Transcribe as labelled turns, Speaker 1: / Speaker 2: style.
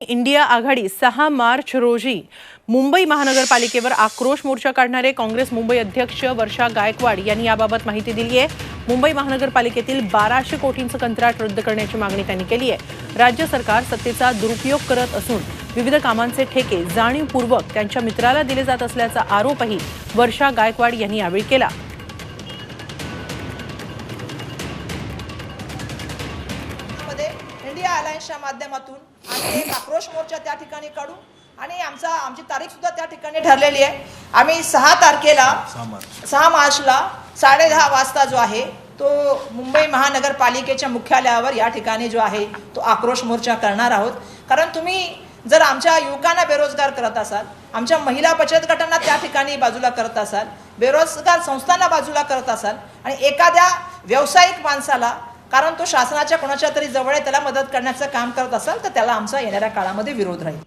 Speaker 1: India आघाडी सहा मार्च रोजी मुंबई महानगरपालिकेवर आक्रोश मोर्चा काढणारे काँग्रेस मुंबई अध्यक्ष वर्षा गायकवाड यांनी याबाबत माहिती दिली आहे. मुंबई महानगरपालिकेतील बाराशे कोटींचं कंत्राट रद्द करण्याची मागणी त्यांनी केली आहे. राज्य सरकार सत्तेचा दुरुपयोग करत असून विविध कामांचे ठेके जाणीवपूर्वक त्यांच्या मित्राला दिले जात असल्याचा आरोपही वर्षा गायकवाड यांनी यावेळी केला.
Speaker 2: इंडिया अलायन्सच्या माध्यमातून आम्ही एक आक्रोश मोर्चा त्या ठिकाणी काढू आणि आमचा आमची तारीख सुद्धा त्या ठिकाणी ठरलेली आहे. आम्ही सहा तारखेला सहा मार्चला साडे दहा वाजता जो आहे तो मुंबई महानगरपालिकेच्या मुख्यालयावर या ठिकाणी जो आहे तो आक्रोश मोर्चा करणार आहोत. कारण तुम्ही जर आमच्या युवकांना बेरोजगार करत असाल आमच्या महिला बचत गटांना त्या ठिकाणी बाजूला करत असाल बेरोजगार संस्थांना बाजूला करत असाल आणि एखाद्या व्यावसायिक माणसाला कारण तो शासनाच्या कोणाच्या तरी जवळ आहे त्याला मदत करण्याचं काम करत असाल तर त्याला आमचा येणाऱ्या काळामध्ये विरोध राहील.